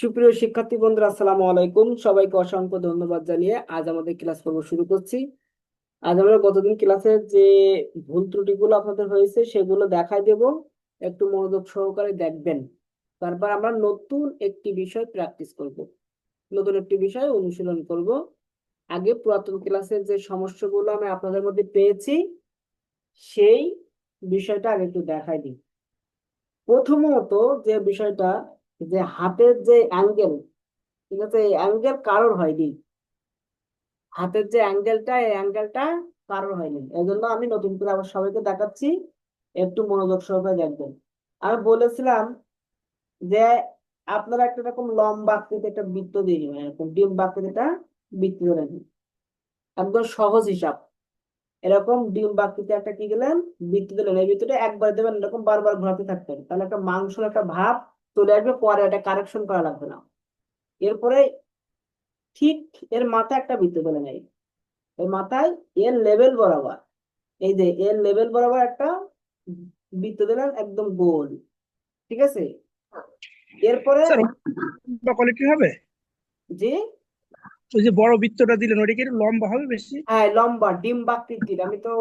সুপ্রিয় শিক্ষার্থী বন্ধুরা, আসসালামু আলাইকুম। সবাইকে অসংখ্য ধন্যবাদ জানিয়ে আজ আমাদের ক্লাস পর্ব শুরু করছি। আজ আমরা গতদিন ক্লাসের যে ভুল ত্রুটিগুলো আপনাদের হয়েছে, সেগুলো দেখাই দেব। একটু মনোযোগ সহকারে দেখবেন। তারপর আমরা নতুন একটি বিষয় প্র্যাকটিস করব। নতুন একটি বিষয় অনুশীলন করব। আগে পুরাতন ক্লাসের যে সমস্যাগুলো আমি আপনাদের মধ্যে পেয়েছি, সেই বিষয়টা আগে একটু দেখাই দিই। প্রথমত যে বিষয়টা যে হাতের যে অ্যাঙ্গেল ঠিক আছে? এই অ্যাঙ্গেল কারোর হয়নি। হাতের যে অ্যাঙ্গেলটা এই অ্যাঙ্গেলটা কারোর হয়নি। এই জন্য আমি নতুন করে আবার সবাইকে দেখাচ্ছি, একটু মনোযোগ সহকারে দেখবেন। আমি বলেছিলাম যে আপনারা একটা রকম লম্বা আকৃতি একটা বৃত্ত দিয়ে নেবেন এরকম ডিম আকৃতিটা বৃত্ত ধরে নিন। একদম সহজ হিসাব। এরকম ডিম বাকৃতি একটা কি গেলেন? বৃত্ত দিলেন এই বৃত্তটা একবার দেবেন, এরকম বারবার ঘোরাতে থাকবেন। তাহলে একটা মাংসের একটা ভাব চলে আসবে পরে এটা কারেকশন করা লাগবে না। এরপরে ঠিক এর মাথায় একটা বৃত্ত ফেলে নেই। এর মাথায় এর লেভেল বরাবর এই যে এর লেভেল বরাবর একটা বৃত্ত দিলেন একদম গোল ঠিক আছে? এরপরে কি হবে? যে ওই যে বড় বৃত্তটা দিলেন ওটা কি লম্বা হবে বেশি? হ্যাঁ লম্বা ডিম বাকৃতির আমি তো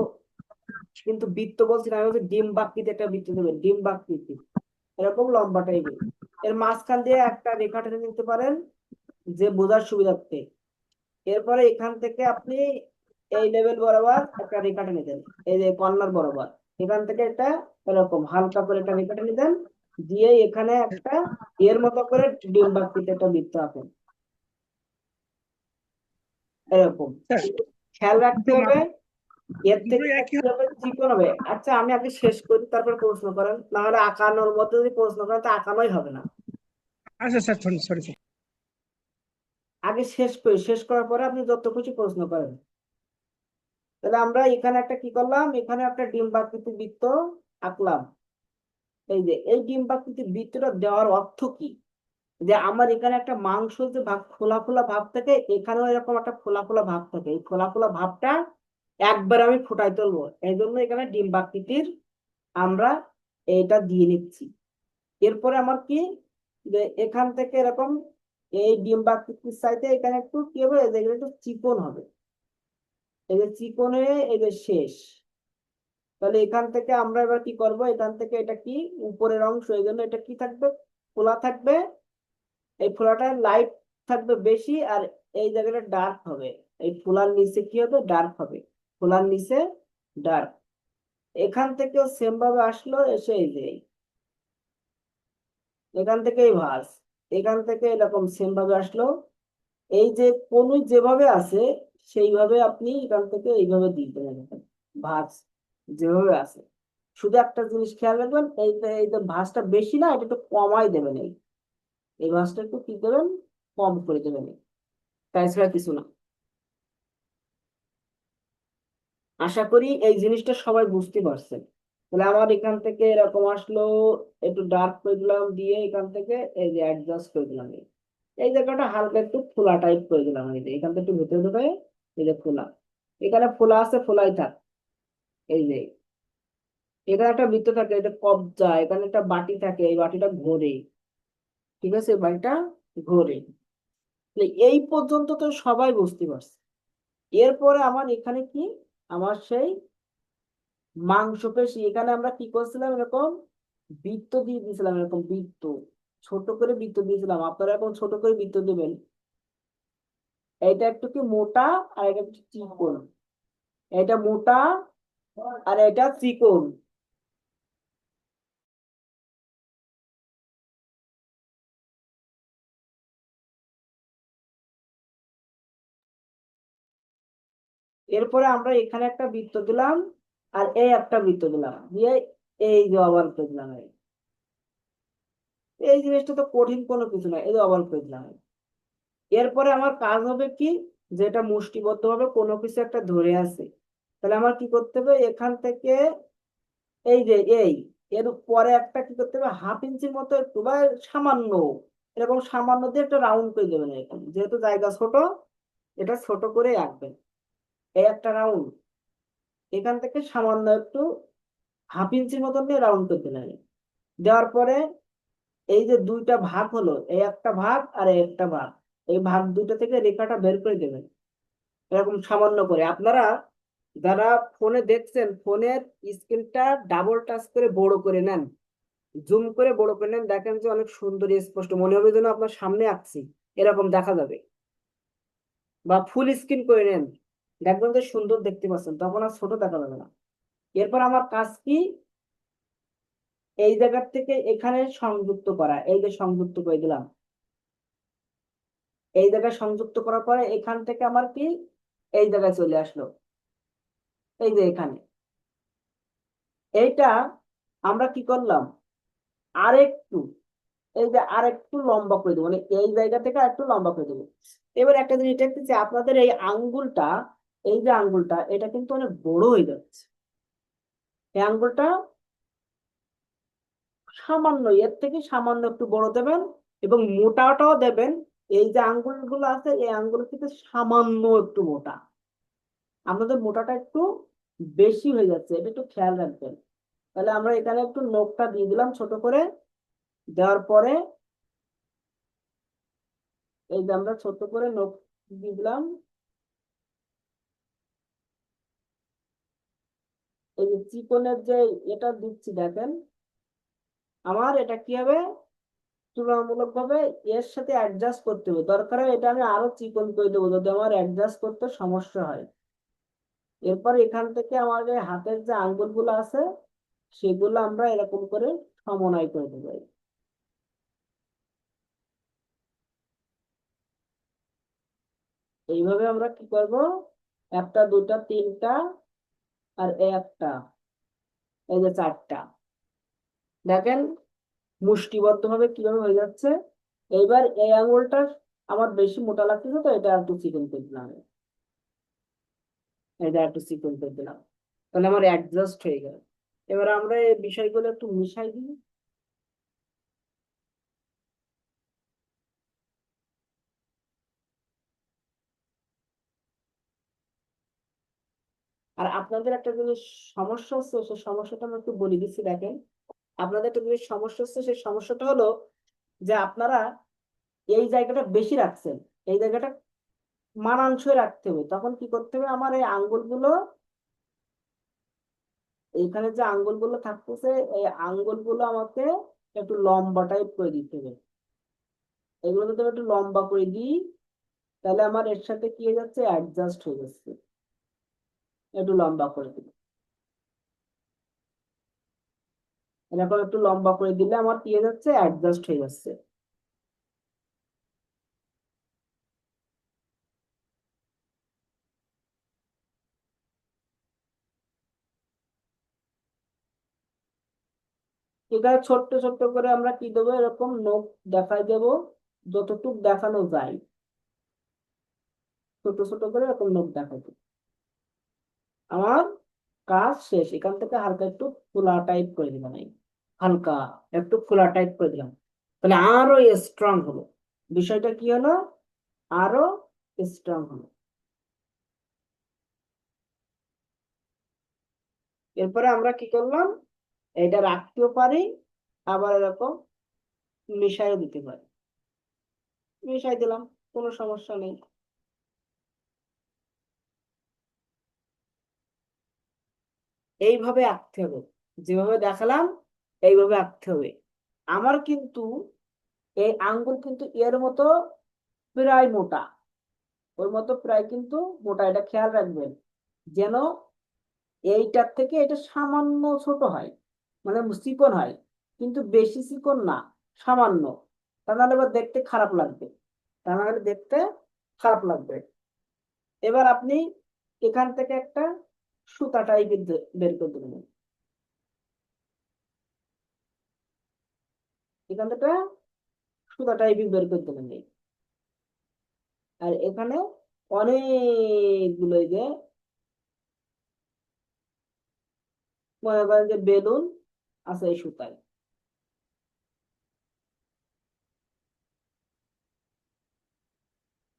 কিন্তু বৃত্ত বলছি না আমি বলছি ডিম বাকৃতি একটা বৃত্ত দেবেন ডিম বাকৃতি এরকম লম্বা টাইপের। এর মাঝখান দিয়ে একটা রেখা টেনে নিতে পারেন যে বোঝার সুবিধার্থে। এরপরে এখান থেকে আপনি এই লেভেল বরাবর একটা রেখা টেনে দেন এই যে কর্নার বরাবর। এখান থেকে এটা এরকম হালকা করে একটা রেখা টেনে দেন দিয়ে এখানে একটা এর মতো করে ডিম বাকৃতি একটা বৃত্ত আঁকেন। এরকম। খেয়াল রাখতে হবে এর থেকে হবে? আচ্ছা আমি আগে শেষ করি তারপর প্রশ্ন করেন। না হলে আঁকানোর মধ্যে যদি প্রশ্ন করেন তো আঁকানোই হবে না। আচ্ছা স্যার সরি সরি আগে শেষ করি। শেষ করার পরে আপনি যত কিছু প্রশ্ন করেন। তাহলে আমরা এখানে একটা কি করলাম? এখানে একটা ডিম আকৃতির বৃত্ত আঁকলাম। এই যে এই ডিম আকৃতির বৃত্তটা দেওয়ার অর্থ কি? যে আমার এখানে একটা মাংস যে ভাব ফোলা ফোলা ভাব থাকে এখানেও এরকম একটা ফোলা ফোলা ভাব থাকে। এই ফোলা ফোলা ভাবটা একবার আমি ফুটাই তুলবো। এই জন্য এখানে ডিম আকৃতির আমরা এটা দিয়ে নিচ্ছি। এরপরে আমার কি? যে এখান থেকে এরকম এই ডিম আকৃতির সাইডে এখানে একটু কি হবে? এখানে একটু চিকন হবে। এই যে চিকনে এই যে শেষ। তাহলে এখান থেকে আমরা এবার কি করব? এখান থেকে এটা কি? উপরের অংশ, এই জন্য এটা কি থাকবে? খোলা থাকবে। এই ফোলাটা লাইট থাকবে বেশি আর এই জায়গাটা ডার্ক হবে। এই ফোলার নিচে কি হবে? ডার্ক হবে। ফোলার নিচে ডার্ক এখান থেকেও সেম ভাবে আসলো, এসে এই যে এখান থেকে এই ভাঁজ এখান থেকে এরকম সেম ভাবে আসলো। এই যে কনুই যেভাবে আছে, সেইভাবে আপনি এখান থেকে এইভাবে দিতে পারেন। ভাঁজ যেভাবে আছে। শুধু একটা জিনিস খেয়াল রাখবেন, এই এই ভাঁজটা বেশি না, এটা একটু কমাই দেবেন এই। এই ভাঁজটা একটু কি দেবেন? কম করে দেবেন তাছাড়া কিছু না। আশা করি এই জিনিসটা সবাই বুঝতে পারছেন তাহলে আমার এখান থেকে এরকম আসলো, একটু ডার্ক করে দিলাম, দিয়ে এখান থেকে এই যে অ্যাডজাস্ট করে দিলাম এই। জায়গাটা হালকা একটু ফোলা টাইপ করে দিলাম এই যে, এখান থেকে একটু ভেতরে ঢোকে এই যে ফোলা। এখানে ফোলা আছে, ফোলাই থাক। এই যে, এখানে একটা বৃত্ত থাকে, এটা কবজা, এখানে একটা বাটি থাকে, এই বাটিটা ঘোরে। ঠিক আছে বাটিটা ঘোরে। এই পর্যন্ত তো সবাই বুঝতে পারছে। এরপরে আমার এখানে কি আমার সেই মাংসপেশি। এখানে আমরা কি করছিলাম? এরকম বৃত্ত দিয়ে দিয়েছিলাম, এরকম বৃত্ত। ছোট করে বৃত্ত দিয়েছিলাম। আপনারা এখন ছোট করে বৃত্ত দেবেন। এটা একটু কি মোটা আর এটা একটু চিকন? এটা মোটা আর এটা চিকন। এরপরে আমরা এখানে একটা বৃত্ত দিলাম আর এই একটা বৃত্ত দিলাম। দিয়ে এই যে অবাল করে দিলাম এই। জিনিসটা তো কঠিন কোনো কিছু না এই যে অবাল করে দিলাম এরপরে আমার কাজ হবে কি? যেটা মুষ্টিবদ্ধ ভাবে কোনো কিছু একটা ধরে আছে। তাহলে আমার কি করতে হবে? এখান থেকে এই যে এই, এর পরে একটা কি করতে হবে? হাফ ইঞ্চির মতো একটু বা সামান্য, এরকম সামান্য দিয়ে একটা রাউন্ড করে দেবেন এখানে যেহেতু জায়গা ছোট, এটা ছোট করে আঁকবেন। এই একটা রাউন্ড এখান থেকে সামান্য একটু হাফ ইঞ্চির মতন দিয়ে রাউন্ড করে দিলেন দেওয়ার পরে এই যে দুইটা ভাগ হলো, এই একটা ভাগ আর একটা ভাগ, এই ভাগ দুইটা থেকে রেখাটা বের করে দেবেন। এরকম সামান্য করে। আপনারা যারা ফোনে দেখছেন, ফোনের স্ক্রিনটা ডাবল টাচ করে বড় করে নেন জুম করে বড় করে নেন, দেখেন যে অনেক সুন্দর স্পষ্ট। মনে হবে যেন আপনার সামনে আঁকছি, এরকম দেখা যাবে। বা ফুল স্ক্রিন করে নেন। দেখবেন যে সুন্দর দেখতে পাচ্ছেন, তখন আর ছোট দেখা যাবে না। এরপর আমার কাজ কি? এই জায়গার থেকে এখানে সংযুক্ত করা, এই যে সংযুক্ত করে দিলাম। এই জায়গায় সংযুক্ত করার পরে এখান থেকে আমার কি? এই জায়গায় চলে আসলো। এই যে এখানে। এইটা আমরা কি করলাম? আরেকটু, এই যে আরেকটু লম্বা করে দেবো মানে এই জায়গা থেকে আরেকটু লম্বা করে দেবো। এবার একটা জিনিস দেখতেছি, আপনাদের এই আঙ্গুলটা এই যে আঙ্গুলটা, এটা কিন্তু অনেক বড় হয়ে যাচ্ছে। এই আঙ্গুলটা সামান্য, এর থেকে সামান্য একটু বড় দেবেন এবং মোটাটাও দেবেন। এই যে আঙ্গুলগুলো আছে, এই আঙ্গুল থেকে সামান্য একটু মোটা। আমাদের মোটাটা একটু বেশি হয়ে যাচ্ছে, এটা একটু খেয়াল রাখবেন। তাহলে আমরা এখানে একটু নখটা দিয়ে দিলাম ছোট করে। দেওয়ার পরে এই যে আমরা ছোট করে নখ দিয়ে দিলাম। এই যে চিকনের যে এটা দিচ্ছি দেখেন, আমার এটা কি হবে? তুলনামূলক ভাবে এর সাথে অ্যাডজাস্ট করতে হবে। দরকার হয় এটা আমি আরও চিকন করে দেবো যদি আমার অ্যাডজাস্ট করতে সমস্যা হয়। এরপর এখান থেকে আমার যে হাতের যে আঙ্গুলগুলো আছে, সেগুলো আমরা এরকম করে সমন্বয় করে দেবো। এইভাবে আমরা কি করব? একটা দুটা তিনটা আর একটা, এই যে চারটা। দেখেন মুষ্টিবদ্ধ ভাবে কীভাবে হয়ে যাচ্ছে? এইবার এই আঙুলটা আমার বেশি মোটা লাগতেছে তো, এটা একটু চিকন করে দিলাম। এটা একটু চিকন করে দিলাম। তাহলে আমার অ্যাডজাস্ট হয়ে গেল। এবার আমরা এই বিষয়গুলো একটু মিশাই দিই। আর আপনাদের একটা যদি সমস্যা হচ্ছে সেই সমস্যাটা আমি একটু বলে দিচ্ছি, দেখেন। আপনাদের একটা জিনিস সমস্যা হচ্ছে, সেই সমস্যাটা হলো যে আপনারা এই জায়গাটা বেশি রাখছেন, এই জায়গাটা মানানসই রাখতে হবে। তখন কি করতে হবে? আমার এই আঙ্গুলগুলো, এইখানে যে আঙ্গুলগুলো থাকতেছে, এই আঙ্গুলগুলো আমাকে একটু লম্বা টাইপ করে দিতে হবে। এগুলো যদি একটু লম্বা করে দিই, তাহলে আমার এর সাথে কি হয়ে যাচ্ছে? অ্যাডজাস্ট হয়ে যাচ্ছে। একটু লম্বা করে দিই এরকম একটু লম্বা করে দিলে আমার কি হয়ে যাচ্ছে অ্যাডজাস্ট হয়ে যাচ্ছে। এখানে ছোট্ট ছোট্ট করে আমরা কি দেবো? এরকম নখ দেখাই দেব, যতটুক দেখানো যায়। ছোট ছোট করে এরকম নখ দেখাই দেবো। আমার কাজ শেষ। এখান থেকে হালকা একটু ফোলা টাইপ করে দিলাম এই হালকা একটু ফোলা টাইপ করে দিলাম। তাহলে আরও স্ট্রং হলো। বিষয়টা কি হলো? আরও স্ট্রং হলো। এরপরে আমরা কি করলাম? এটা রাখতেও পারি, আবার এরকম মিশাইও দিতে পারি। মিশাই দিলাম, কোনো সমস্যা নেই। এইভাবে আঁকতে হবে। যেভাবে দেখালাম, এইভাবে আঁকতে হবে। আমার কিন্তু এই আঙ্গুল কিন্তু এর মতো প্রায় মোটা। ওর মতো প্রায় কিন্তু মোটা, এটা খেয়াল রাখবেন। যেন এইটার থেকে এটা সামান্য ছোট হয় মানে চিকন হয়, কিন্তু বেশি চিকন না, সামান্য। তা নাহলে এবার দেখতে খারাপ লাগবে। তা নাহলে দেখতে খারাপ লাগবে। এবার আপনি এখান থেকে একটা সুতা টাইপের বের করে দেবেন এখান থেকে সুতা টাইপের বের করে দেবেন আর এখানে অনেকগুলো যে মনে করেন যে বেলুন আছে এই সুতায়।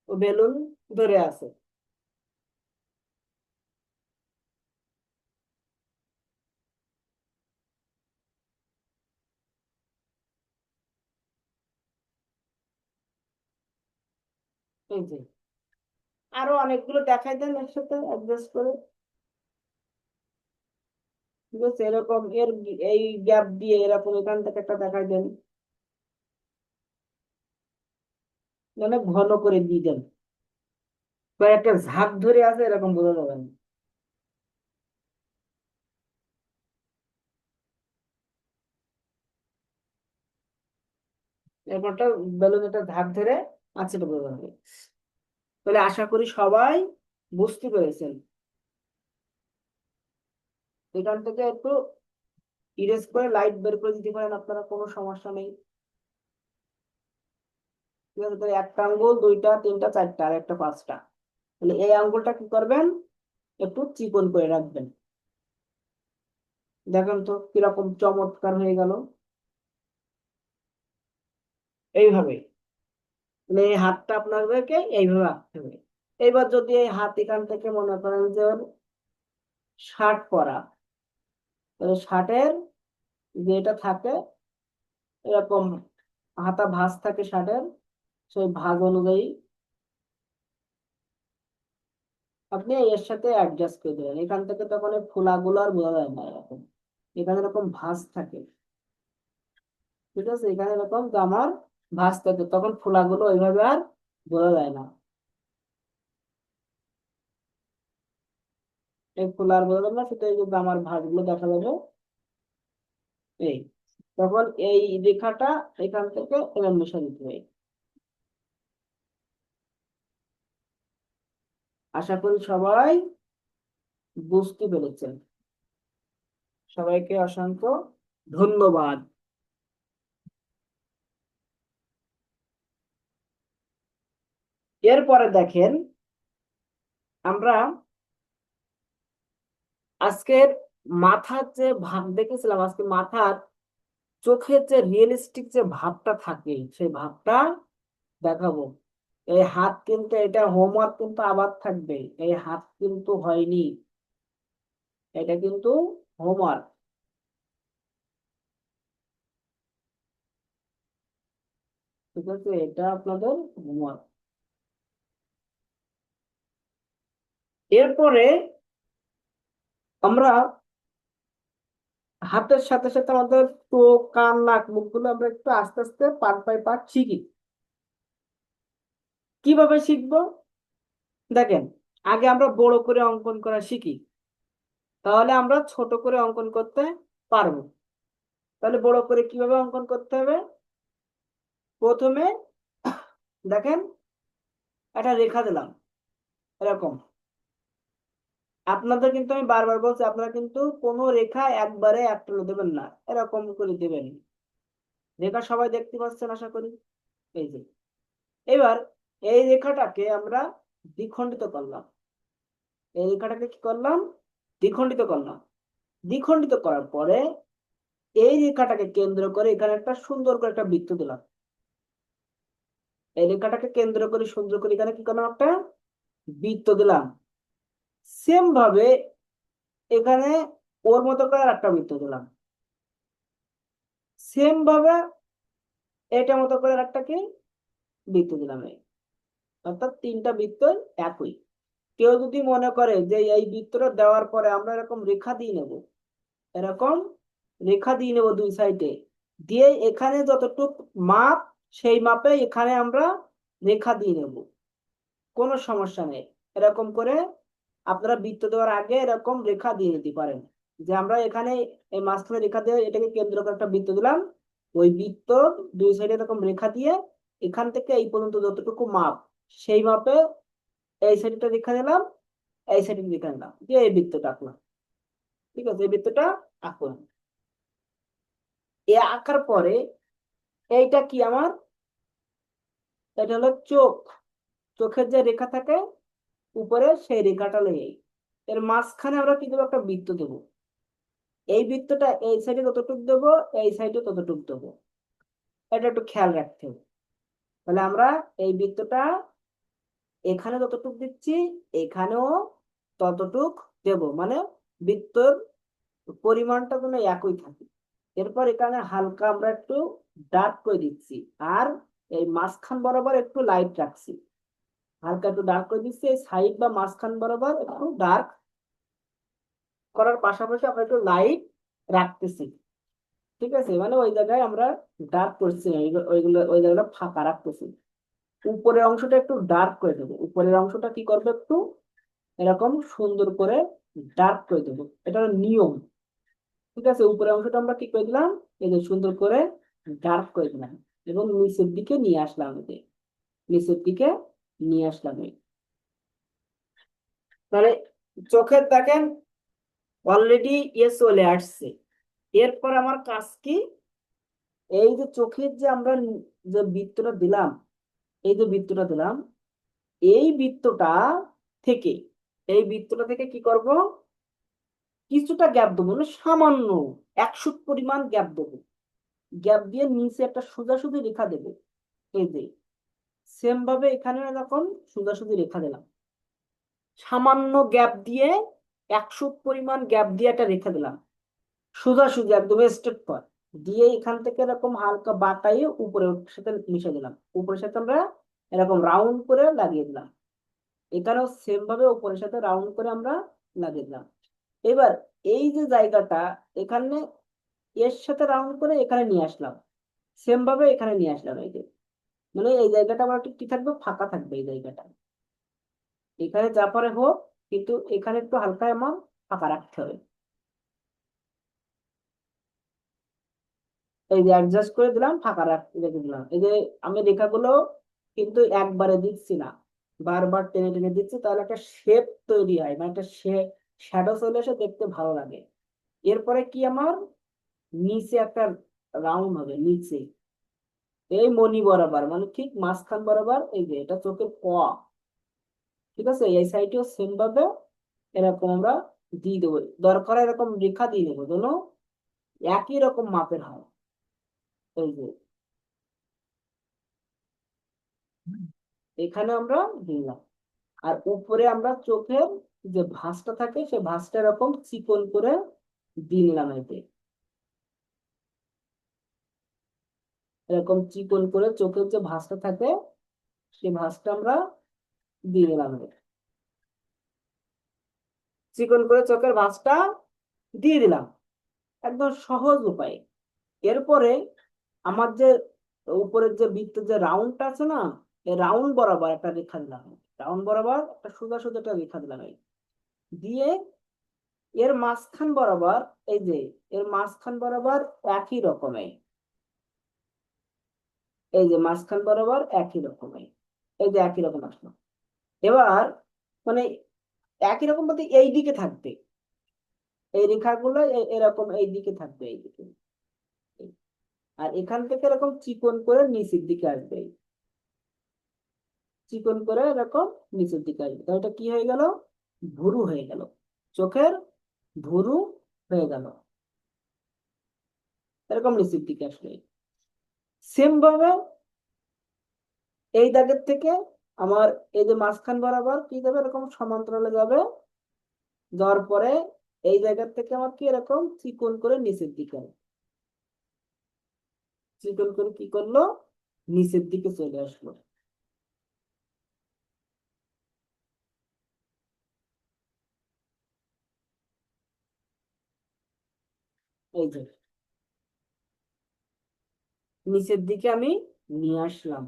বেলুন ধরে আছে। আরও অনেকগুলো দেখাই দেন একসাথে অ্যাডজাস্ট করে। ঠিক আছে, এরকম এর এই গ্যাপ দিয়ে এরকম এখান থেকে একটা দেখাই দেন। মানে ঘন করে দিয়ে দেন। একটা ঝাঁক ধরে আছে, এরকম বোঝা যাবে না। এরপরটা বেলুন একটা ঝাঁক ধরে যাবে তাহলে আশা করি সবাই বুঝতে পেরেছেন। এখান থেকে একটু ইরেজ করে লাইট বের করে দিতে পারেন, আপনারা কোনো সমস্যা নেই। ঠিক আছে, তাহলে একটা আঙ্গুল, দুইটা, তিনটা, চারটা, আর একটা পাঁচটা। তাহলে এই আঙ্গুলটা কি করবেন? একটু চিকন করে রাখবেন। দেখেন তো কীরকম চমৎকার হয়ে গেল। এইভাবে। মানে এই হাতটা আপনাদেরকে এইভাবে রাখতে হবে। এইবার যদি এই হাত এখান থেকে মনে করেন যে শার্ট পরা শার্টের যেটা থাকে, এরকম হাতা ভাঁজ থাকে শার্টের সেই ভাগ অনুযায়ী আপনি এর সাথে অ্যাডজাস্ট করে দেবেন। এখান থেকে তখন এই ফোলাগুলো আর বোঝা যায় না এরকম। এখানে এরকম ভাঁজ থাকে। ঠিক আছে? এখানে এরকম জামার ভাঁজ থাকে তখন ফোলাগুলো ওইভাবে আর বোঝা যায় না। এই ফোলা আর বোঝা যাবে না শুধু এই যে জামার ভাঁজগুলো দেখা যাবে। এই, তখন এই রেখাটা এখান থেকে এরকম মিশে দিতে হবে। আশা করি সবাই বুঝতে পেরেছেন। সবাইকে অসংখ্য ধন্যবাদ। এরপরে দেখেন, আমরা আজকের মাথার যে ভাব, দেখেছিলাম আজকে মাথার চোখের যে রিয়েলিস্টিক যে ভাবটা থাকে, সেই ভাবটা দেখাবো। এই হাত কিন্তু, এটা হোমওয়ার্ক কিন্তু আবার থাকবে। এই হাত কিন্তু হয়নি। এটা কিন্তু হোমওয়ার্ক ঠিক আছে, এটা আপনাদের হোমওয়ার্ক এরপরে আমরা হাতের সাথে সাথে আমাদের চোখ, কান, নাক, মুখগুলো আমরা একটু আস্তে আস্তে পার্ট বাই পার্ট শিখি। কীভাবে শিখব? দেখেন, আগে আমরা বড় করে অঙ্কন করা শিখি। তাহলে আমরা ছোট করে অঙ্কন করতে পারব। তাহলে বড় করে কীভাবে অঙ্কন করতে হবে? প্রথমে দেখেন, একটা রেখা দিলাম, এরকম। আপনাদের কিন্তু আমি বারবার বলছি, আপনারা কিন্তু কোনো রেখা একবারে একটা দেবেন না, এরকম করে দেবেন। রেখা সবাই দেখতে পাচ্ছেন আশা করি? এই যে। এবার এই রেখাটাকে আমরা দ্বিখণ্ডিত করলাম। এই রেখাটাকে কি করলাম? দ্বিখণ্ডিত করলাম। দ্বিখণ্ডিত করার পরে এই রেখাটাকে কেন্দ্র করে এখানে একটা সুন্দর করে একটা বৃত্ত দিলাম। এই রেখাটাকে কেন্দ্র করে সুন্দর করে এখানে কি করলাম একটা বৃত্ত দিলাম। সেম ভাবে এখানে ওর মতো করে আর একটা বৃত্ত দিলাম সেম ভাবে এটা মতো করে আর একটা কি? বৃত্ত দিলাম অর্থাৎ তিনটা বৃত্ত একই। কেউ যদি মনে করে যে এই বৃত্তটা দেওয়ার পরে আমরা এরকম রেখা দিয়ে নেব, এরকম রেখা দিয়ে নেব দুই সাইডে দিয়ে এখানে যতটুক মাপ সেই মাপে এখানে আমরা রেখা দিয়ে নেব। কোনো সমস্যা নেই। এরকম করে আপনারা বৃত্ত দেওয়ার আগে এরকম রেখা দিয়ে নিতে পারেন। যে আমরা এখানে এই মাঝখানে রেখা দিয়ে এটাকে কেন্দ্র করে একটা বৃত্ত দিলাম। ওই বৃত্ত দুই সাইডে এরকম রেখা দিয়ে এখান থেকে এই পর্যন্ত যতটুকু মাপ, সেই মাপে এই সাইডটা রেখা দিলাম, এই সাইডে রেখা দিলাম। দিয়ে এই বৃত্তটা আঁকলাম। ঠিক আছে, এই বৃত্তটা আঁকলাম এ আঁকার পরে এইটা কি আমার? এটা হলো চোখ। চোখের যে রেখা থাকে উপরে সেই রেখাটা লেগে এর মাঝখানে আমরা কি দেবো? একটা বৃত্ত দেবো। এই বৃত্তটা এই সাইডে ততটুক দেবো, এই সাইডে ততটুক দেবো। এটা একটু খেয়াল রাখতে হবে। তাহলে আমরা এই বৃত্তটা এখানে যতটুক দিচ্ছি, এখানেও ততটুক দেব। মানে বৃত্তর পরিমাণটা যেন একই থাকে। এরপর এখানে হালকা আমরা একটু ডার্ক করে দিচ্ছি। আর এই মাঝখান বরাবর একটু লাইট রাখছি। হালকা একটু ডার্ক করে দিচ্ছি সাইড বা মাঝখান বরাবর একটু ডার্ক করার পাশাপাশি আমরা একটু লাইট রাখতেছি। ঠিক আছে? মানে ওই জায়গায় আমরা ডার্ক করছি ওইগুলো ওই জায়গাটা ফাঁকা রাখতেছি। উপরের অংশটা একটু ডার্ক করে দেবো। উপরের অংশটা কি করব একটু? এরকম সুন্দর করে ডার্ক করে দেবো। এটা নিয়ম। ঠিক আছে? উপরের অংশটা আমরা কি করে দিলাম? এই যে সুন্দর করে ডার্ক করে দিলাম। এবং নিচের দিকে নিয়ে আসলাম যে নিচের দিকে নিয়ে আসলাম তাহলে চোখে দেখেন অলরেডি ইয়ে চলে আসছে। এরপর আমার কাজ কি? এই যে চোখের যে আমরা যে বৃত্তটা দিলাম, এই যে বৃত্তটা দিলাম, এই বৃত্তটা থেকে, এই বৃত্তটা থেকে কি করব? কিছুটা গ্যাপ দেবো মানে সামান্য এক সুত পরিমাণ গ্যাপ দেবো। গ্যাপ দিয়ে নিচে একটা সোজাসুজি রেখা দেবো, এই যে। সেম ভাবে এখানে এরকম সোজাসুজি রেখা দিলাম, সামান্য গ্যাপ দিয়ে একশো পরিমাণ গ্যাপ দিয়ে একটা রেখা দিলাম। সোজাসুজি একদম স্ট্রেট পর দিয়ে এখান থেকে এরকম হালকা বাঁকাইয়ে উপরের সাথে মিশে দিলাম। উপরের সাথে আমরা এরকম রাউন্ড করে লাগিয়ে দিলাম। এখানেও সেম ভাবে উপরের সাথে রাউন্ড করে আমরা লাগিয়ে দিলাম। এবার এই যে জায়গাটা, এখানে এর সাথে রাউন্ড করে এখানে নিয়ে আসলাম। সেম ভাবে এখানে নিয়ে আসলাম এই যে। মানে এই জায়গাটা আমার একটু কি থাকবে? ফাঁকা থাকবে এই জায়গাটা। এখানে যা পারে হোক, কিন্তু এখানে একটু হালকা আমার ফাঁকা রাখতে হবে। এই যে অ্যাডজাস্ট করে দিলাম, ফাঁকা রাখ দিলাম। এই যে আমি রেখাগুলো কিন্তু একবারে দিচ্ছি না, বারবার টেনে টেনে দিচ্ছি, তাহলে একটা শেপ তৈরি হয় মানে একটা শ্যাডো চলে এসে দেখতে ভালো লাগে। এরপরে কি আমার? নিচে একটা রাউন্ড হবে, নিচে। এই মনি বরাবর মানে ঠিক মাঝখান বরাবর, এই যে এটা চোখের ক। ঠিক আছে? এই সাইডেও সেম ভাবে এরকম আমরা দিয়ে দেবো। দরকার এরকম রেখা দিয়ে নেব যেন একই রকম মাপের হয়। এই যে। এখানে আমরা দিলাম। আর উপরে আমরা চোখের যে ভাঁজটা থাকে, সে ভাঁজটা এরকম চিকন করে দিলাম এতে। এরকম চিকন করে চোখের যে ভাঁজটা থাকে, সেই ভাঁজটা আমরা দিয়ে এতে। চিকন করে চোখের ভাঁজটা দিয়ে দিলাম। একদম সহজ উপায়। এরপরে আমার যে উপরের যে বৃত্তের যে রাউন্ডটা আছে না, এই রাউন্ড বরাবর একটা রেখা দিলাম। রাউন্ড বরাবর একটা সোজা সোজা একটা রেখা দিলাম দিয়ে এর মাঝখান বরাবর, এই যে, এর মাঝখান বরাবর একই রকমের এই যে মাঝখান বরাবর একই রকমের এই যে একই রকম আসলো এবার মানে একই রকম বলতে এই দিকে থাকবে। এই রেখাগুলো এরকম এই দিকে থাকবে এই দিকে। আর এখান থেকে এরকম চিকন করে নিচের দিকে আসবে। চিকন করে এরকম নিচের দিকে আসবে। তাহলে কি হয়ে গেল? ভুরু হয়ে গেল। চোখের ভুরু হয়ে গেল। এরকম নিচের দিকে আসবে। এই দাগের থেকে আমার এই যে মাঝখান বরাবর কি যাবে? এরকম সমান্তরালে যাবে। যাওয়ার পরে এই জায়গার থেকে আমার কি এরকম? চিকন করে নিচের দিকে। চিকন করে কি করল? নিচের দিকে চলে আসলো। এই যে নিচের দিকে আমি নিয়ে আসলাম।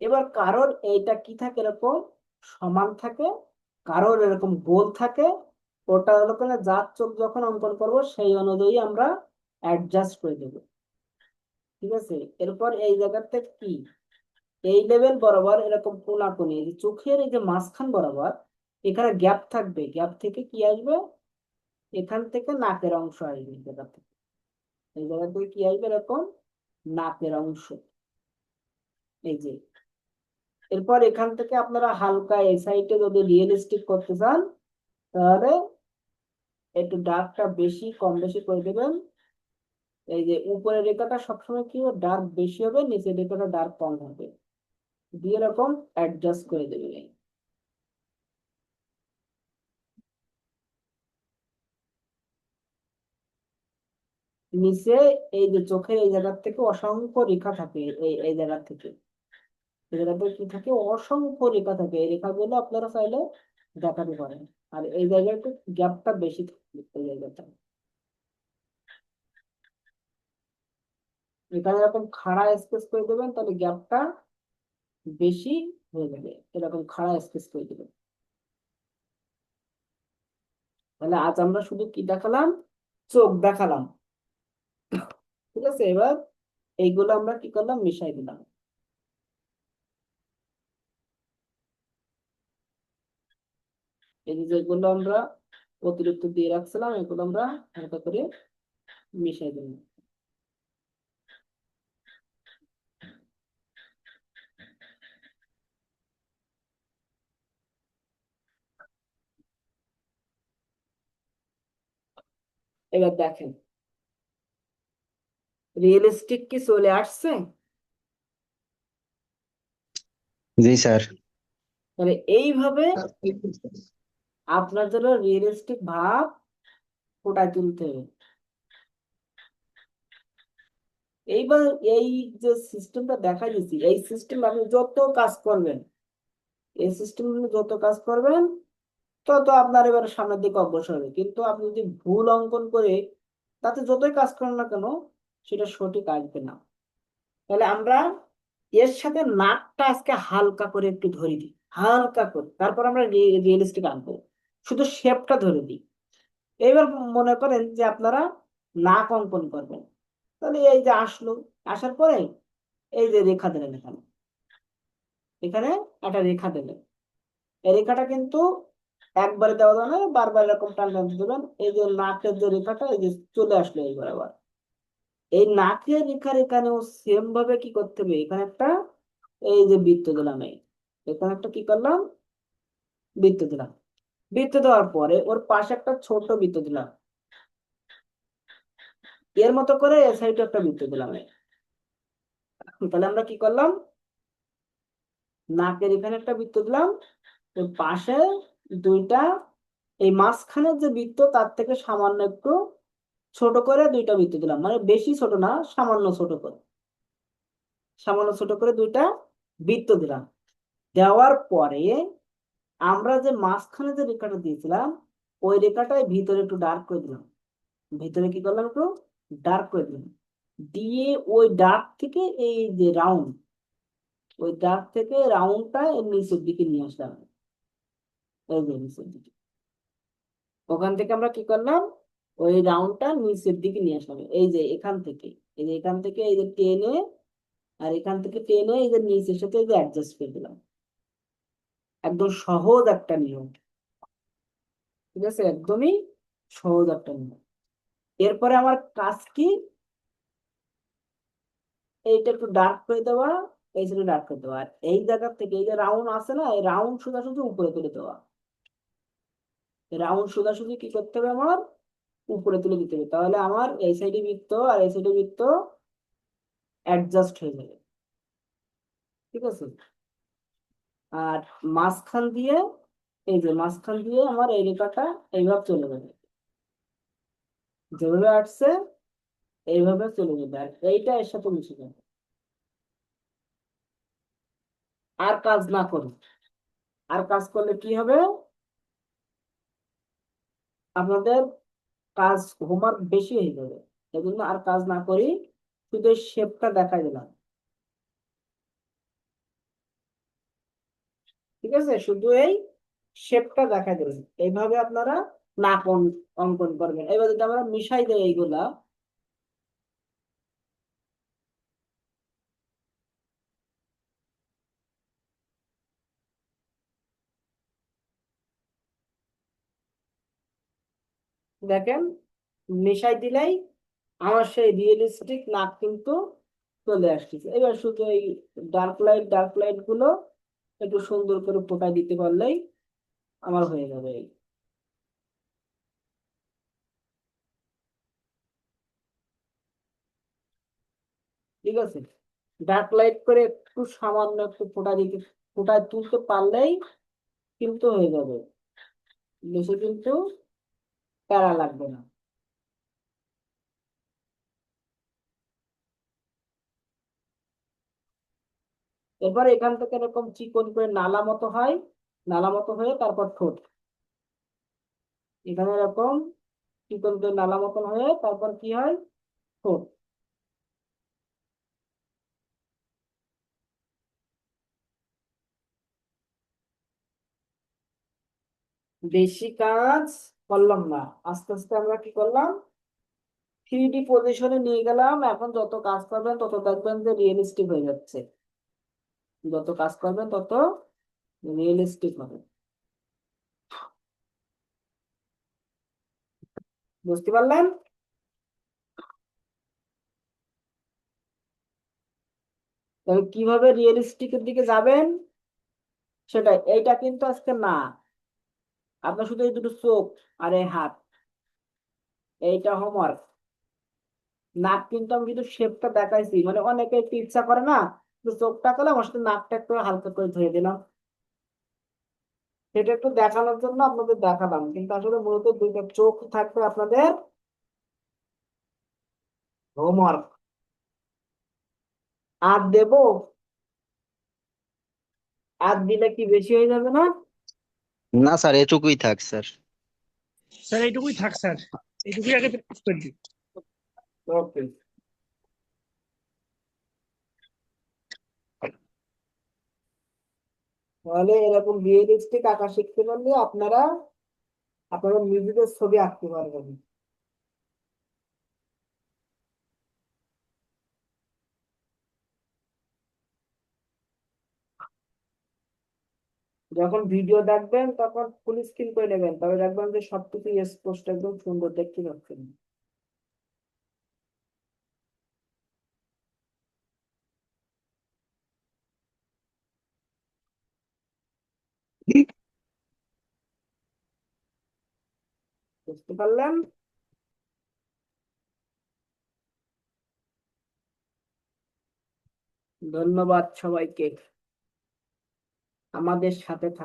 এবার কারোর এইটা কি থাকে এরকম? সমান থাকে কারোর এরকম গোল থাকে, ওটা করে যার চোখ যখন অঙ্কন করব, সেই অনুযায়ী আমরা অ্যাডজাস্ট করে দেব। ঠিক আছে? এরপর এই জায়গাতে কি? এই লেভেল বরাবর এরকম কোনাকুনি, এই চোখের এই যে মাঝখান বরাবর, এখানে গ্যাপ থাকবে। গ্যাপ থেকে কি আসবে? এখান থেকে নাকের অংশ আসবে এই জায়গা থেকে। এই জায়গা থেকে কি আসবে এরকম? নাকের অংশ। এই যে। এরপর এখান থেকে আপনারা হালকা এই সাইডে যদি রিয়েলিস্টিক করতে চান, তাহলে একটু ডার্কটা বেশি, কম বেশি করে দেবেন। এই যে উপরের রেখাটা সবসময় কি ডার্ক বেশি হবে, নিচের রেখাটা ডার্ক কম হবে। দিয়ে এরকম অ্যাডজাস্ট করে দেবেন। নিচে এই যে চোখের এই জায়গার থেকে অসংখ্য রেখা থাকে এই এই জায়গা থেকে। এটাতে কি থাকে? অসংখ্য রেখা থাকে। এই রেখাগুলো আপনারা চাইলে দেখাতে পারেন। আর এই একটু গ্যাপটা বেশি থাকে এই জায়গাটা। এখানে এরকম খাড়া স্পেস করে দেবেন, তাহলে গ্যাপটা বেশি হয়ে যাবে। এরকম খাড়া স্পেস করে দেবেন। তাহলে আজ আমরা শুধু কি দেখালাম? চোখ দেখালাম। ঠিক আছে, এবার এইগুলো আমরা কি করলাম? মিশাই দিলাম। এই যেগুলো আমরা অতিরিক্ত দিয়ে রাখছিলাম, এগুলো আমরা হালকা করে মিশাই দিলাম। এবার দেখেন রিয়েলিস্টিক কি চলে আসছে জি স্যার তাহলে এইভাবে আপনার জন্য রিয়েলিস্টিক ভাব ফুটায় তুলতে হবে এইবার এই যে সিস্টেমটা দেখা দিচ্ছি এই সিস্টেম আপনি যত কাজ করবেন এই সিস্টেম যত কাজ করবেন তত আপনার এবার সামনের দিকে অগ্রসর হবে কিন্তু আপনি যদি ভুল অঙ্কন করে তাতে যতই কাজ করেন না কেন সেটা সঠিক আসবে না। তাহলে আমরা এর সাথে নাকটা আজকে হালকা করে একটু ধরে দিই, হালকা করে। তারপর আমরা রিয়েলিস্টিক আনব। শুধু শেপটা ধরে দিই। এবার মনে করেন যে আপনারা নাক অঙ্কন করবেন। তাহলে এই যে আসলো, আসার পরে এই যে রেখা দিলেন এখানে। এখানে একটা রেখা দিলেন। এই রেখাটা কিন্তু একবারে দেওয়া যাবে না, বারবার এরকম টান টানতে দেবেন। এই যে নাকের যে রেখাটা, এই যে চলে আসলো এইবার আবার। এই নাকের রেখার এখানেও সেম ভাবে কি করতে হবে? এখানে একটা, এই যে বৃত্ত দিলাম এই এখানে একটা কি করলাম? বৃত্ত দিলাম। বৃত্ত দেওয়ার পরে ওর পাশে একটা ছোট বৃত্ত দিলাম। এর মতো করে এ সাইডে একটা বৃত্ত দিলাম তাহলে আমরা কি করলাম? নাকের এখানে একটা বৃত্ত দিলাম। পাশে দুইটা, এই মাঝখানের যে বৃত্ত তার থেকে সামান্য একটু ছোট করে দুইটা বৃত্ত দিলাম। মানে বেশি ছোট না, সামান্য ছোট করে। সামান্য ছোট করে দুইটা বৃত্ত দিলাম। দেওয়ার পরে আমরা যে মাঝখানে যে রেখাটা দিয়েছিলাম, ওই রেখাটায় ভিতরে একটু ডার্ক করে দিলাম। ভিতরে কি করলাম একটু? ডার্ক করে দিলাম। দিয়ে ওই ডার্ক থেকে এই যে রাউন্ড ওই ডার্ক থেকে রাউন্ডটা নিচের দিকে নিয়ে আসলাম। নিচের দিকে। ওখান থেকে আমরা কি করলাম? ওই রাউন্ডটা নিচের দিকে নিয়ে আসলাম এই যে এখান থেকে, এই যে এখান থেকে এই যে টেনে আর এখান থেকে টেনে এই যে নিচের সাথে এই যে অ্যাডজাস্ট করে দিলাম। একদম সহজ একটা নিয়ম। ঠিক আছে? একদমই সহজ একটা নিয়ম। এরপরে আমার কাজ কি? এইটা একটু ডার্ক করে দেওয়া, এই সাইডে ডার্ক করে দেওয়া। আর এই জায়গা থেকে এই যে রাউন্ড আছে না, এই রাউন্ড সোজাসুজি উপরে তুলে দেওয়া। রাউন্ড সোজাসুজি কি করতে হবে আমার? উপরে তুলে দিতে হবে। তাহলে আমার এই সাইডে বৃত্ত আর এই সাইডে বৃত্ত অ্যাডজাস্ট হয়ে যাবে। ঠিক আছে? আর মাঝখান দিয়ে, এই যে মাঝখান দিয়ে আমার এই রেখাটা এইভাবে চলে যাবে। যেভাবে আসছে, এইভাবে চলে যাবে। আর এইটা এর সাথে মিশে যাবে। আর কাজ না করি, আর কাজ করলে কি হবে? আপনাদের কাজ হোমওয়ার্ক বেশি হয়ে যাবে। এই জন্য আর কাজ না করি শুধু শেপটা দেখাই দিলাম ঠিক আছে? শুধু এই শেপটা দেখাই দিলাম এইভাবে আপনারা নাক অঙ্ক- অঙ্কন করবেন। এবার যদি আমরা মিশাই দেয় এইগুলা দেখেন, মিশাই দিলেই আমার সেই রিয়েলিস্টিক নাক কিন্তু চলে আসতেছে। এবার শুধু এই ডার্ক লাইট ডার্ক লাইটগুলো একটু সুন্দর করে ফোটাই দিতে পারলেই আমার হয়ে যাবে। এই ঠিক আছে? ডার্ক লাইট করে একটু সামান্য একটু ফোটা দিতে, ফোটায় তুলতে পারলেই কিন্তু হয়ে যাবে। বেশি কিন্তু প্যারা লাগবে না। এরপর এখান থেকে এরকম চিকন করে নালা মতো হয়, নালা মতো হয়ে তারপর ঠোঁট। এখানে এরকম চিকন করে নালা মতন হয়ে তারপর কি হয়? ঠোঁট। বেশি কাজ করলাম না। আস্তে আস্তে আমরা কি করলাম? থ্রি ডি পজিশনে নিয়ে গেলাম। এখন যত কাজ করবেন, তত দেখবেন যে রিয়েলিস্টিক হয়ে যাচ্ছে। যত কাজ করবেন, তত রিয়েলিস্টিক হবে। বুঝতে পারলেন? তবে কীভাবে রিয়েলিস্টিকের দিকে যাবেন? সেটাই। এইটা কিন্তু আজকে না। আপনার শুধু এই দুটো চোখ আর এই হাত। এইটা হোমওয়ার্ক নাক কিন্তু আমি কিন্তু শেপটা দেখাইছি। মানে অনেকে একটু ইচ্ছা করে না চোখটা করলাম আমার সাথে নাকটা একটু হালকা করে ধুয়ে দিলাম। সেটা একটু দেখানোর জন্য আপনাদের দেখালাম। কিন্তু আসলে মূলত দুইটা চোখ থাকবে আপনাদের হোমওয়ার্ক আর দেব? আর দিলে কি বেশি হয়ে যাবে না? না স্যার এটুকুই থাক স্যার। স্যার এইটুকুই থাক স্যার। এইটুকুই আগে প্র্যাকটিস করে দিই ওকে তাহলে এরকম রিয়েলিস্টিক আঁকা শিখতে পারলে আপনারা আপনারা নিজেদের ছবি আঁকতে পারবেন। যখন ভিডিও দেখবেন, তখন ফুল স্ক্রিন করে নেবেন। তবে দেখবেন যে সবকিছু স্পষ্ট একদম সুন্দর, দেখতে পাচ্ছেন। বুঝতে পারলেন? ধন্যবাদ সবাইকে। আমাদের সাথে থাকার